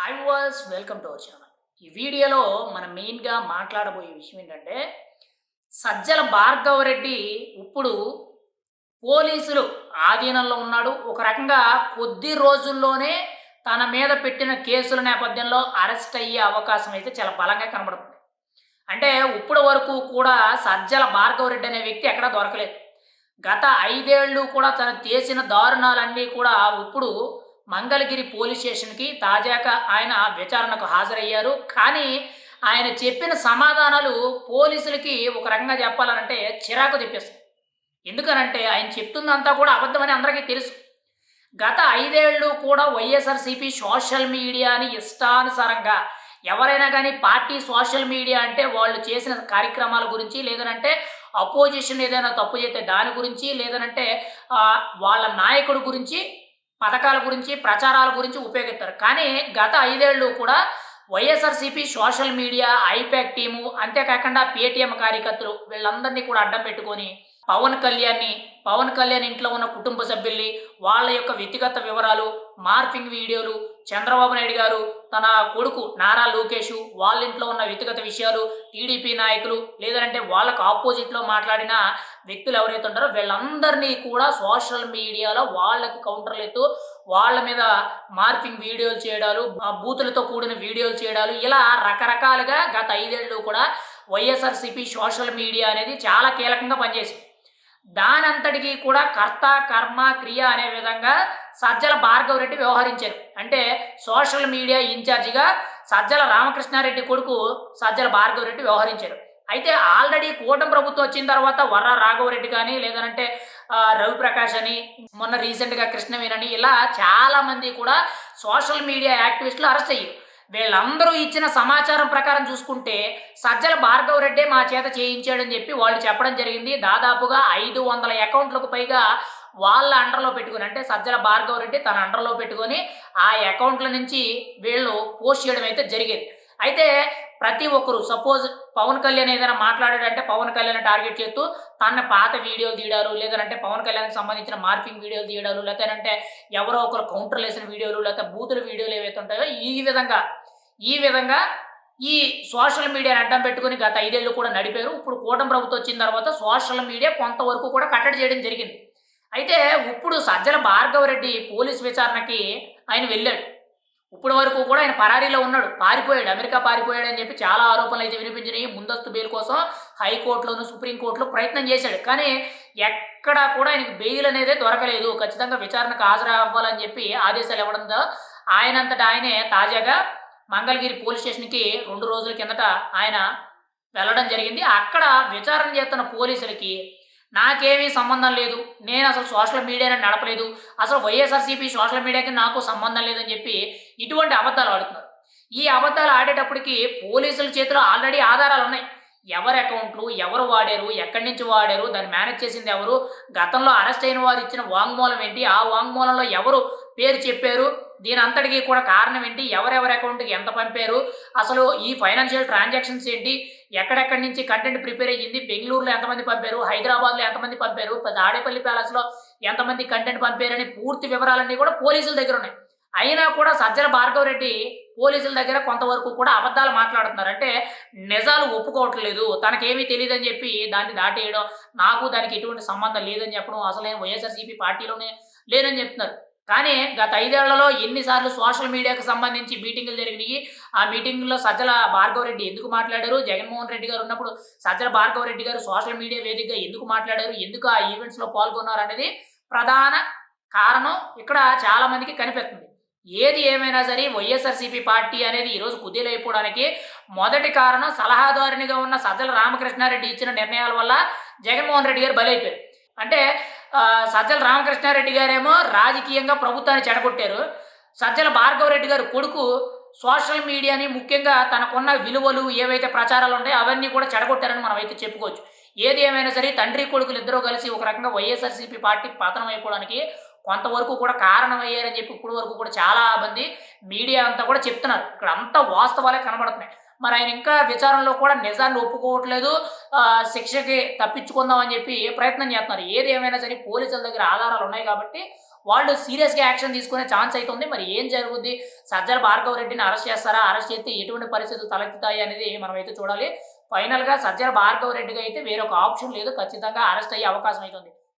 Hi was welcome to our channel ఈ వీడియోలో మనం మెయిన్గా మాట్లాడబోయే విషయం ఏంటంటే సజ్జల భార్గవ రెడ్డి ఇప్పుడు పోలీసులు ఆధీనంలో ఉన్నాడు. ఒక రకంగా కొద్ది రోజుల్లోనే తన మీద పెట్టిన కేసుల నేపథ్యంలో అరెస్ట్ అయ్యే అవకాశం అయితే చాలా బలంగా కనబడుతుంది. అంటే ఇప్పటి వరకు కూడా సజ్జల భార్గవ రెడ్డి అనే వ్యక్తి ఎక్కడా దొరకలేదు. గత ఐదేళ్ళు కూడా తను చేసిన దారుణాలన్నీ కూడా ఇప్పుడు మంగళగిరి పోలీస్ స్టేషన్కి తాజాగా ఆయన విచారణకు హాజరయ్యారు. కానీ ఆయన చెప్పిన సమాధానాలు పోలీసులకి ఒక రకంగా చెప్పాలనంటే చిరాకు తెప్పిస్తాయి. ఎందుకనంటే ఆయన చెప్తుందంతా కూడా అబద్ధమని అందరికీ తెలుసు. గత ఐదేళ్ళు కూడా వైఎస్ఆర్సీపీ సోషల్ మీడియాని ఇష్టానుసారంగా ఎవరైనా కానీ పార్టీ సోషల్ మీడియా అంటే వాళ్ళు చేసిన కార్యక్రమాల గురించి లేదనంటే అపోజిషన్ ఏదైనా తప్పు చేస్తే దాని గురించి లేదనంటే వాళ్ళ నాయకుడి గురించి పథకాల గురించి ప్రచారాల గురించి ఉపయోగిస్తారు. కానీ గత ఐదేళ్ళు కూడా YSRCP social media IPAC team అంతేకాకుండా పేటీఎం కార్యకర్తలు వీళ్ళందరినీ కూడా అడ్డం పెట్టుకొని పవన్ కళ్యాణ్ని పవన్ కళ్యాణ్ ఇంట్లో ఉన్న కుటుంబ సభ్యుల్ని వాళ్ళ యొక్క వ్యక్తిగత వివరాలు మార్ఫింగ్ వీడియోలు చంద్రబాబు నాయుడు గారు తన కొడుకు నారా లోకేష్ వాళ్ళ ఇంట్లో ఉన్న వ్యక్తిగత విషయాలు టీడీపీ నాయకులు లేదంటే వాళ్ళకు ఆపోజిట్లో మాట్లాడిన వ్యక్తులు ఎవరైతే ఉంటారో వీళ్ళందరినీ కూడా సోషల్ మీడియాలో వాళ్ళకి కౌంటర్లు ఎత్తు వాళ్ళ మీద మార్ఫింగ్ వీడియోలు చేయడాలు బూతులతో కూడిన వీడియోలు చేయడాలు ఇలా రకరకాలుగా గత ఐదేళ్ళు కూడా వైఎస్ఆర్సీపీ సోషల్ మీడియా అనేది చాలా కీలకంగా పనిచేసింది. దానంతటికీ కూడా కర్త కర్మ క్రియ అనే విధంగా సజ్జల భార్గవ రెడ్డి వ్యవహరించారు. అంటే సోషల్ మీడియా ఇన్ఛార్జిగా సజ్జల రామకృష్ణారెడ్డి కొడుకు సజ్జల భార్గవ రెడ్డి వ్యవహరించారు. అయితే ఆల్రెడీ కూటమి ప్రభుత్వం వచ్చిన తర్వాత వర్ర రాఘవరెడ్డి కానీ లేదంటే రవిప్రకాష్ అని మొన్న రీసెంట్గా కృష్ణవేణి ఇలా చాలామంది కూడా సోషల్ మీడియా యాక్టివిస్టులు అరెస్ట్ అయ్యారు. వీళ్ళందరూ ఇచ్చిన సమాచారం ప్రకారం చూసుకుంటే సజ్జల భార్గవ రెడ్డే మా చేత చేయించాడని చెప్పి వాళ్ళు చెప్పడం జరిగింది. దాదాపుగా ఐదు వందల అకౌంట్లకు పైగా వాళ్ళ అండర్లో పెట్టుకుని అంటే సజ్జల భార్గవ రెడ్డి తన అండర్లో పెట్టుకొని ఆ అకౌంట్ల నుంచి వీళ్ళు పోస్ట్ చేయడం అయితే జరిగేది. అయితే ప్రతి ఒక్కరు సపోజ్ పవన్ కళ్యాణ్ ఏదైనా మాట్లాడాడంటే పవన్ కళ్యాణ్ టార్గెట్ చేస్తూ తన పాత వీడియోలు తీయడాలు లేదంటే పవన్ కళ్యాణ్కి సంబంధించిన మార్పింగ్ వీడియోలు తీయడాలు లేదంటే ఎవరో ఒకరు కౌంటర్లు వేసిన వీడియోలు లేకపోతే బూతుల వీడియోలు ఏవైతే ఉంటాయో ఈ విధంగా ఈ విధంగా ఈ సోషల్ మీడియాని అడ్డం పెట్టుకుని గత ఐదేళ్ళు కూడా నడిపారు. ఇప్పుడు కూటమి ప్రభుత్వం వచ్చిన తర్వాత సోషల్ మీడియా కొంతవరకు కూడా కట్టడి చేయడం జరిగింది. అయితే ఇప్పుడు సజ్జల భార్గవ రెడ్డి పోలీస్ విచారణకి ఆయన వెళ్ళాడు. ఇప్పటి వరకు కూడా ఆయన పరారీలో ఉన్నాడు. పారిపోయాడు. అమెరికా పారిపోయాడు అని చెప్పి చాలా ఆరోపణలు అయితే వినిపించినాయి. ముందస్తు బెయిల్ కోసం హైకోర్టులోను సుప్రీంకోర్టులో ప్రయత్నం చేశాడు. కానీ ఎక్కడా కూడా ఆయనకి బెయిల్ అనేది దొరకలేదు. ఖచ్చితంగా విచారణకు హాజరు అవ్వాలని చెప్పి ఆదేశాలు ఇవ్వడంతో ఆయనంతటా ఆయనే తాజాగా మంగళగిరి పోలీస్ స్టేషన్కి రెండు రోజుల కిందట ఆయన వెళ్ళడం జరిగింది. అక్కడ విచారణ చేస్తున్న పోలీసులకి నాకేమీ సంబంధం లేదు. నేను అసలు సోషల్ మీడియాని నడపలేదు. అసలు వైఎస్ఆర్సీపీ సోషల్ మీడియాకి నాకు సంబంధం లేదని చెప్పి ఇటువంటి అబద్ధాలు ఆడుతున్నారు. ఈ అబద్ధాలు ఆడేటప్పటికి పోలీసుల చేతిలో ఆల్రెడీ ఆధారాలు ఉన్నాయి. ఎవరి అకౌంట్లు ఎవరు వాడారు ఎక్కడి నుంచి వాడారు దాన్ని మేనేజ్ చేసింది ఎవరు గతంలో అరెస్ట్ అయిన వారు ఇచ్చిన వాంగ్మూలం ఏంటి ఆ వాంగ్మూలంలో ఎవరు పేరు చెప్పారు దీని అంతటికీ కూడా కారణం ఏంటి? ఎవరెవరి అకౌంట్కి ఎంత పంపారు? అసలు ఈ ఫైనాన్షియల్ ట్రాన్సాక్షన్స్ ఏంటి? ఎక్కడెక్కడి నుంచి కంటెంట్ ప్రిపేర్ అయ్యింది? బెంగళూరులో ఎంతమంది పంపారు? హైదరాబాద్లో ఎంతమంది పంపారు? తాడేపల్లి ప్యాలెస్లో ఎంతమంది కంటెంట్ పంపారని పూర్తి వివరాలన్నీ కూడా పోలీసుల దగ్గర ఉన్నాయి. అయినా కూడా సజ్జల భార్గవ రెడ్డి పోలీసుల దగ్గర కొంతవరకు కూడా అబద్ధాలు మాట్లాడుతున్నారు. అంటే నిజాలు ఒప్పుకోవట్లేదు. తనకేమీ తెలియదని చెప్పి దాన్ని దాటేయడం నాకు దానికి ఎటువంటి సంబంధం లేదని చెప్పడం అసలు నేను వైఎస్ఆర్సీపీ పార్టీలోనే లేనని చెప్తున్నారు. కానీ గత ఐదేళ్ళలో ఎన్నిసార్లు సోషల్ మీడియాకు సంబంధించి మీటింగులు జరిగినాయి. ఆ మీటింగ్లో సజ్జల భార్గవ రెడ్డి ఎందుకు మాట్లాడారు? జగన్మోహన్ రెడ్డి గారు ఉన్నప్పుడు సజ్జల భార్గవ రెడ్డి గారు సోషల్ మీడియా వేదికగా ఎందుకు మాట్లాడారు? ఎందుకు ఆ ఈవెంట్స్లో పాల్గొన్నారు అనేది ప్రధాన కారణం ఇక్కడ చాలామందికి కనిపిస్తుంది ఏది ఏమైనా సరే వైఎస్ఆర్సీపీ పార్టీ అనేది ఈరోజు కుదేలైపోవడానికి మొదటి కారణం సలహాదారునిగా ఉన్న సజ్జల రామకృష్ణారెడ్డి ఇచ్చిన నిర్ణయాల వల్ల జగన్మోహన్ రెడ్డి గారు బలైపోయారు. అంటే సజ్జల రామకృష్ణారెడ్డి గారేమో రాజకీయంగా ప్రభుత్వాన్ని చెడగొట్టారు. సజ్జల భార్గవ రెడ్డి గారు కొడుకు సోషల్ మీడియాని ముఖ్యంగా తనకున్న విలువలు ఏవైతే ప్రచారాలు ఉంటాయో అవన్నీ కూడా చెడగొట్టారని మనం అయితే చెప్పుకోవచ్చు. ఏది ఏమైనా సరే తండ్రి కొడుకులు ఇద్దరూ కలిసి ఒక రకంగా వైఎస్ఆర్సీపీ పార్టీ పతనం అయిపోవడానికి కొంతవరకు కూడా కారణమయ్యారని చెప్పి ఇప్పుడు వరకు కూడా చాలా మంది మీడియా అంతా కూడా చెప్తున్నారు. ఇక్కడ అంతా వాస్తవాలే కనబడుతున్నాయి. మరి ఆయన ఇంకా విచారణలో కూడా నిజాన్ని ఒప్పుకోవట్లేదు. శిక్షకి తప్పించుకుందాం అని చెప్పి ప్రయత్నం చేస్తున్నారు? ఏది ఏమైనా సరే పోలీసుల దగ్గర ఆధారాలు ఉన్నాయి కాబట్టి వాళ్ళు సీరియస్గా యాక్షన్ తీసుకునే ఛాన్స్ అయితే ఉంది. మరి ఏం జరుగుద్ది? సజ్జల భార్గవ రెడ్డిని అరెస్ట్ చేస్తారా? అరెస్ట్ చేస్తే ఎటువంటి పరిస్థితులు తలెత్తుతాయి అనేది మనమైతే చూడాలి. ఫైనల్గా సజ్జల భార్గవ రెడ్డికి అయితే వేరొక ఆప్షన్ లేదు. ఖచ్చితంగా అరెస్ట్ అయ్యే అవకాశం అయితే